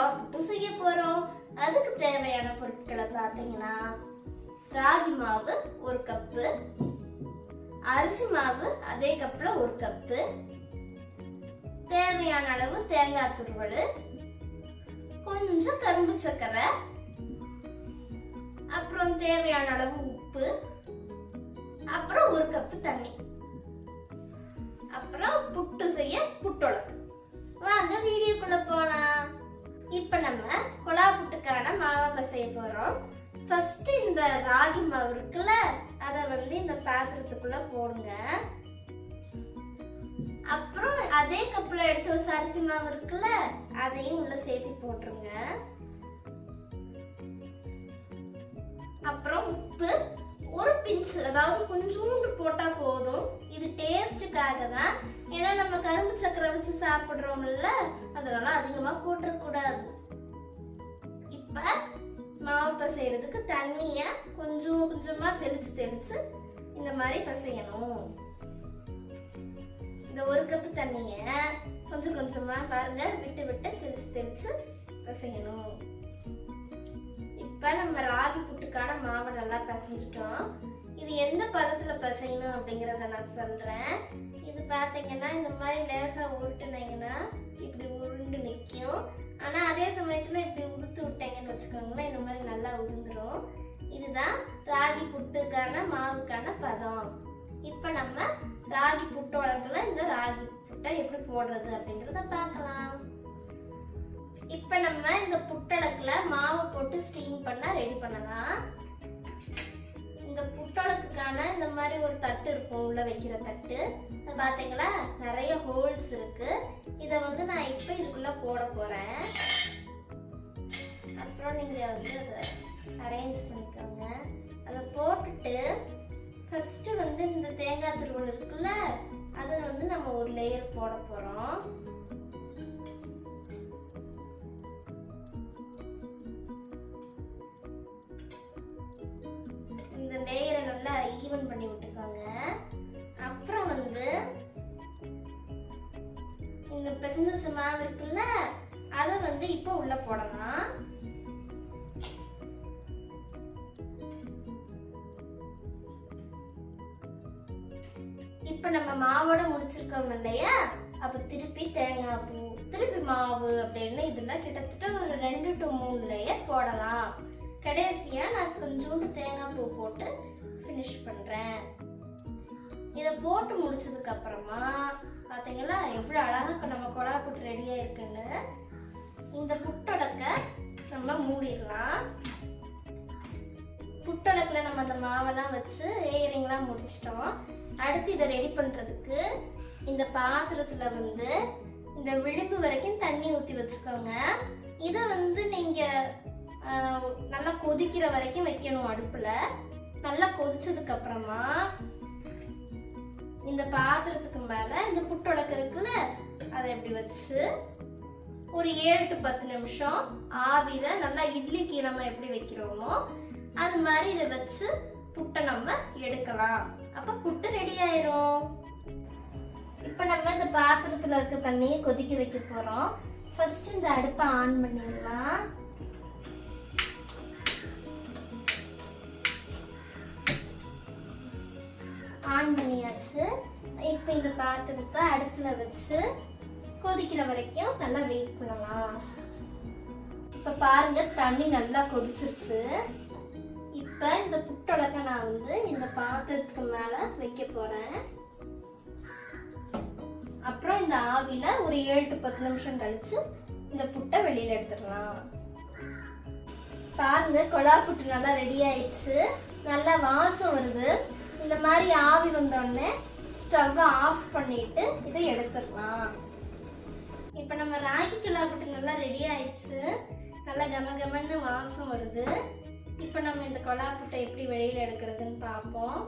கொலா செய்ய போகிறோம் அதுக்கு தேவையான பொருட்களை பார்த்தீங்கன்னா ராகி மாவு ஒரு கப்பு அரிசி மாவு அதே கப்பில் ஒரு கப்பு தேவையான அளவு தேங்காய் துருவல் கொஞ்சம் கரும்பு சர்க்கரை அப்புறம் தேவையான அளவு உப்பு அப்புறம் ஒரு கப்பு தண்ணி. அப்புறம் புட்டு செய்ய செய்ய போகிறோம் ஃபர்ஸ்ட் இந்த ராகி மாவு இருக்குல்ல அதை வந்து இந்த பாத்திரத்துக்குள்ள போடுங்க. அப்புறம் அதே கப்பில் எடுத்து வச்ச அரிசி மாவு இருக்குல்ல அதையும் உள்ள சேர்த்து போட்டுருங்க. அப்புறம் உப்பு ஒரு பிஞ்சு அதாவது கொஞ்சோண்டு போட்டால் போதும். இது டேஸ்ட்டுக்காக தான். ஏன்னா நம்ம கரும்பு சக்கரை வச்சு சாப்பிட்றோம்ல அதனால அதிகமாக போட்டுறக்கூடாது. இப்போ மாவு பசைகிறதுக்கு தண்ணியை கொஞ்சம் கொஞ்சமாக தெளிச்சு தெளிச்சு இந்த மாதிரி பசையணும். இந்த ஒரு கப்பு தண்ணிய கொஞ்சம் கொஞ்சமா பாருங்க. விட்டு விட்டு தெளிச்சு தெளிச்சு பசையணும். இப்போ நம்ம ராகி புட்டுக்கான மாவை நல்லா பிசைஞ்சிட்டோம். எந்த பதத்தில் பிசையணும் அப்படிங்கிறத நான் சொல்கிறேன் இது பார்த்தீங்கன்னா இந்த மாதிரி லேசாக உருட்டுனீங்கன்னா இப்படி உருண்டு நிற்கும் ஆனால் அதே சமயத்தில் இப்படி உதுத்து விட்டீங்கன்னு வச்சுக்கோங்களேன் இந்த மாதிரி நல்லா உருந்துடும் இதுதான் ராகி புட்டுக்கான மாவுக்கான பதம். இப்போ நம்ம ராகி புட்டு உலகில் இந்த ராகி புட்டை எப்படி போடுறது அப்படிங்கிறத பார்க்கலாம். இப்போ நம்ம இந்த புட்டளக்குல மாவை போட்டு ஸ்டீம் பண்ணால் ரெடி பண்ணலாம். இந்த புட்டளத்துக்கான இந்த மாதிரி ஒரு தட்டு இருக்கும் உள்ள வைக்கிற தட்டு. அது பார்த்தீங்களா நிறைய ஹோல்ஸ் இருக்கு. இதை வந்து நான் இப்போ இதுக்குள்ள போட போறேன். அப்புறம் நீங்க வந்து அதை அரேஞ்ச் பண்ணிக்கோங்க. அதை போட்டுட்டு ஃபஸ்ட்டு வந்து இந்த தேங்காய் துருவல் இருக்குல்ல அதை வந்து நம்ம ஒரு லேயர் போட போகிறோம் ஈவன் பண்ணி விட்டுக்கோங்க அப்புறம் வந்து இந்த பிசைஞ்சு வச்ச மாவு இருக்குல்ல அதை வந்து இப்போ உள்ள போடலாம். இப்போ நம்ம மாவோட முடிச்சிருக்கோம் இல்லையா? அப்போ திருப்பி தேங்காய் பூ திருப்பி மாவு அப்படின்னு இதில் கிட்டத்தட்ட ஒரு ரெண்டு டு மூணு லேயர் போடலாம். கடைசியாக நான் கொஞ்சோண்டு தேங்காய் பூ போட்டு ஃபினிஷ் பண்றேன். இதை போட்டு முடிச்சதுக்கு அப்புறமா எவ்வளோ அழகாக அழகா நம்ம குழா புட்டு ரெடியாக இருக்குன்னு இந்த புட்டொடக்க நம்ம மூடிடலாம். புட்டொடக்கில் நம்ம அந்த மாவெல்லாம் வச்சு லேயரிங்லாம் முடிச்சிட்டோம். அடுத்து இதை ரெடி பண்ணுறதுக்கு இந்த பாத்திரத்தில் வந்து இந்த விளிம்பு வரைக்கும் தண்ணி ஊற்றி வச்சுக்கோங்க. இதை வந்து நீங்கள் நல்லா கொதிக்கிற வரைக்கும் வைக்கணும் அடுப்பில். நல்லா கொதிச்சதுக்கு அப்புறமா இந்த பாத்திரத்துக்கு மேல இந்த புட்டொடக்கு இருக்குல்ல அதை இப்படி வச்சு ஒரு ஏழு டு பத்து நிமிஷம் ஆவியில நல்லா இட்லிக்கு நம்ம எப்படி வைக்கிறோமோ அது மாதிரி இதை வச்சு புட்டை நம்ம எடுக்கலாம். அப்ப புட்டு ரெடி ஆயிரும். இப்போ நம்ம இந்த பாத்திரத்துல இருக்க தண்ணியை கொதிக்க வைக்க போறோம். ஃபர்ஸ்ட் இந்த அடுப்பை ஆன் பண்ணிடலாம். ஆன் பண்ணியாச்சு. இப்போ இந்த பாத்திரத்தை அடுப்பில் வச்சு கொதிக்கிற வரைக்கும் நல்லா வெயிட் பண்ணலாம். இப்போ பாருங்க தண்ணி நல்லா கொதிச்சிருச்சு. இப்போ இந்த புட்டொலக்க நான் வந்து இந்த பாத்திரத்துக்கு மேலே வைக்க போகிறேன் அப்புறம் இந்த ஆவியில் ஒரு ஏழு டு பத்து நிமிஷம் கழிச்சு இந்த புட்டை வெளியில் எடுத்துடலாம். பாருங்க கொலா புட்டு நல்லா ரெடி ஆயிடுச்சு. நல்லா வாசம் வருது. இந்த மாதிரி ஆவி வந்தோடனே ஸ்டவ்வை ஆஃப் பண்ணிட்டு இதை எடுத்துடலாம். இப்போ நம்ம ராகி கொலா நல்லா ரெடி ஆயிடுச்சு. நல்லா கம கமன்னு வாசம் வருது. இப்போ நம்ம இந்த கொலா புட்டை எப்படி வெளியில் எடுக்கிறதுன்னு பார்ப்போம்.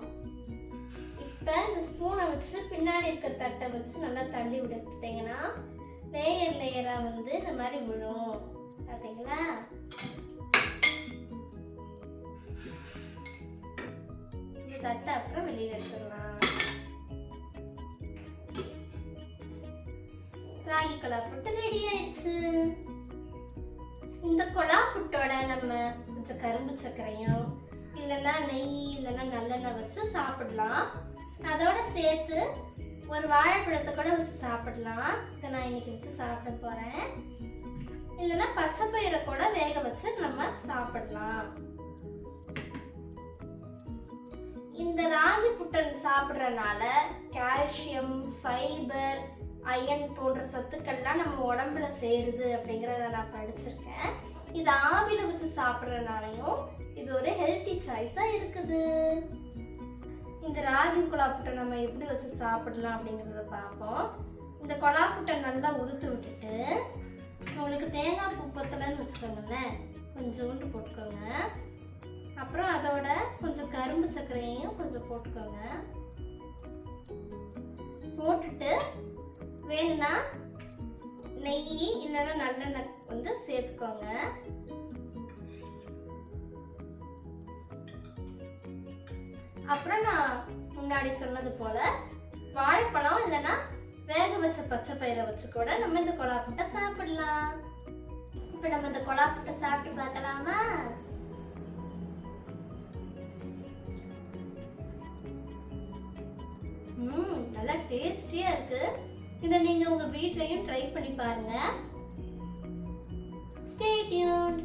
இப்போ இந்த ஸ்பூனை வச்சு பின்னாடி இருக்க தட்டை வச்சு நல்லா தள்ளி விடுத்தீங்கன்னா லேயர் லேயராக வந்து இந்த மாதிரி விழும். பார்த்தீங்களா தட்டை அப்புறம் வெளியில் எடுத்துடலாம். ராகி கலா புட்டு ரெடி ஆயிடுச்சு. இந்த கொலா புட்டோட நம்ம கொஞ்சம் கரும்பு சர்க்கரையும் இல்லைன்னா நெய் இல்லைன்னா நல்லெண்ணெய் வச்சு சாப்பிடலாம். அதோட சேர்த்து ஒரு வாழைப்பழத்தை கூட வச்சு சாப்பிடலாம். இதை நான் இன்னைக்கு வச்சு சாப்பிட போறேன். இல்லைன்னா பச்சை பயிரை கூட வேக வச்சு நம்ம சாப்பிடலாம். இந்த ராகி புட்டன் சாப்பிட்றனால கால்சியம் ஃபைபர் அயன் போன்ற சத்துக்கள்லாம் நம்ம உடம்புல சேருது அப்படிங்கிறத நான் படிச்சிருக்கேன். இது ஆவியில் வச்சு சாப்பிட்றதுனாலையும் இது ஒரு ஹெல்த்தி சாய்ஸாக இருக்குது. இந்த ராகி குழாப்புட்டை நம்ம எப்படி வச்சு சாப்பிடலாம் அப்படிங்கிறத பார்ப்போம். இந்த குழாப்புட்டை நல்லா உதுத்து விட்டுட்டு உங்களுக்கு தேங்காய் பூ பத்தலைன்னு வச்சுக்கோங்களேன். கொஞ்சோண்டு போட்டுக்கோங்க. அப்புறம் அதோட கொஞ்சம் கரும்பு சர்க்கரையையும் கொஞ்சம் போட்டுக்கோங்க. போட்டுட்டு வேணும்னா நெய் இல்லைன்னா நல்லெண்ணெய் வந்து சேர்த்துக்கோங்க. அப்புறம் நான் முன்னாடி சொன்னது போல வாழைப்பழம் இல்லைன்னா வேக வச்ச பச்சை பயிரை வச்சு கூட நம்ம இந்த கொலாப்புட்டை சாப்பிடலாம். இப்போ நம்ம இந்த கொலாப்புட்டை சாப்பிட்டு பார்க்கலாமா? ம் நல்லா டேஸ்டியா இருக்கு. இதை நீங்க உங்க வீட்லயும் ட்ரை பண்ணி பாருங்க. Stay tuned